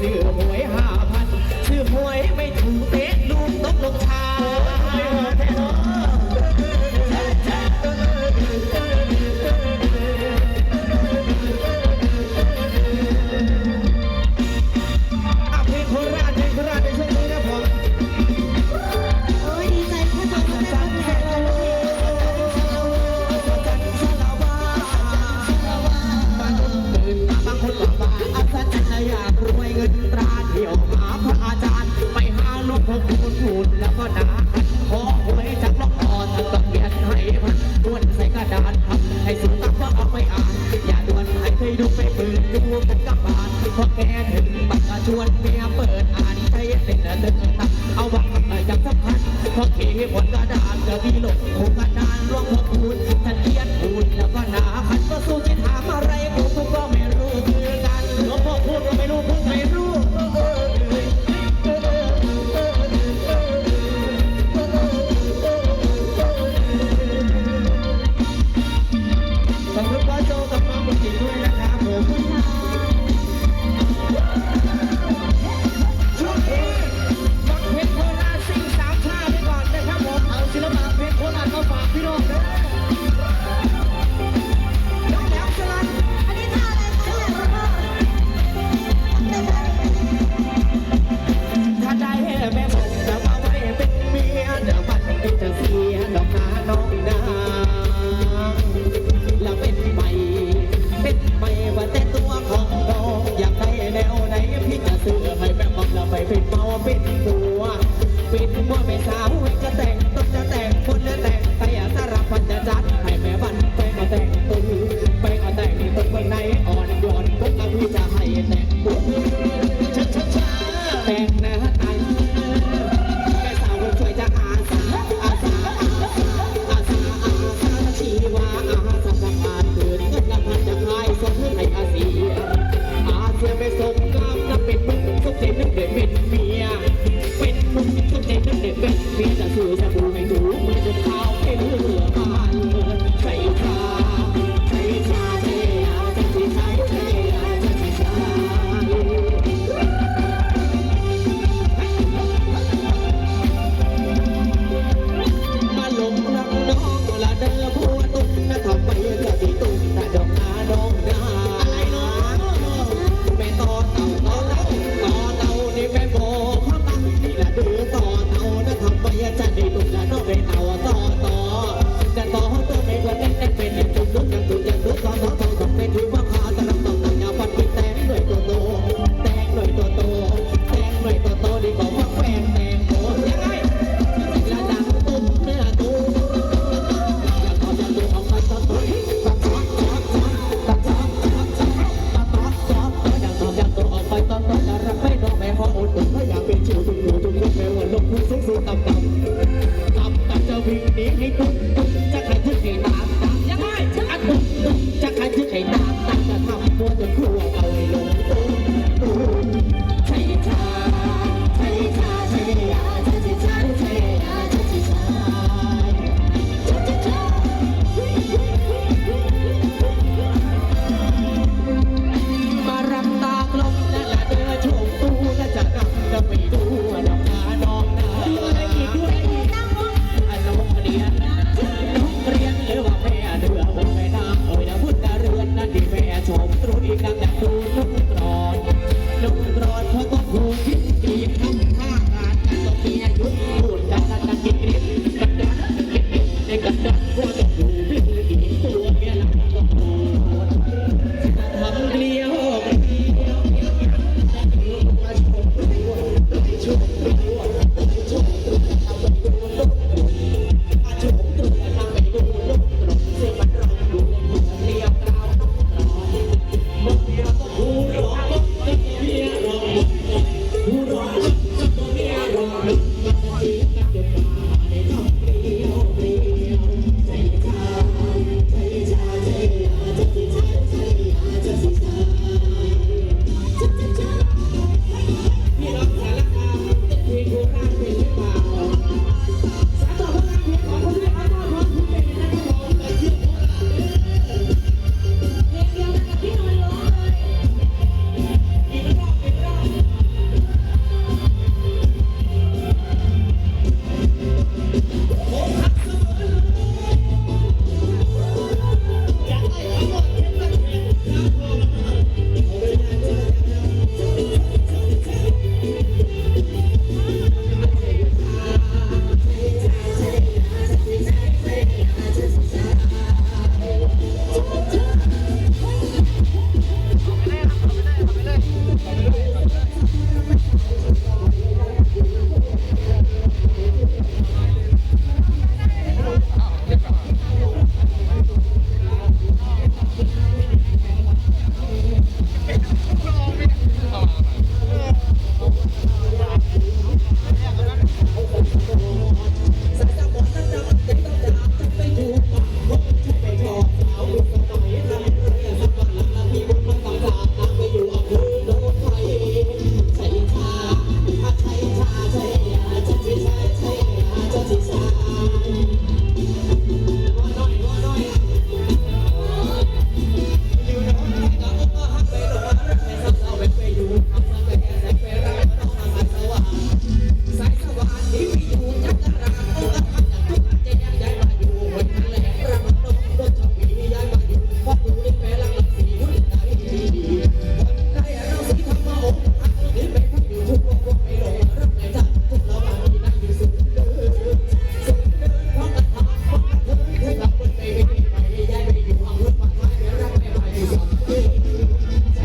ซื้อหวย ยวหาพระอาจารย์ไปหาลูกพ่อคุณหมุแล้วก็นาขอหวยจากลวงพ่อต้องเขียนให้พันด้วนใส่กระดานพัให้สุตักว่าเอาไปอ่าน อย่าด่วนให้ใครดูไปปืนดูผมกับบานพอแกถึงบัตรชวนเมียเปิดอ่านใจเต้นเดินตักเอาบัตรจับสัมพันพอเขียนบนกระดานจะดีหลงคง Thank. Espíritu.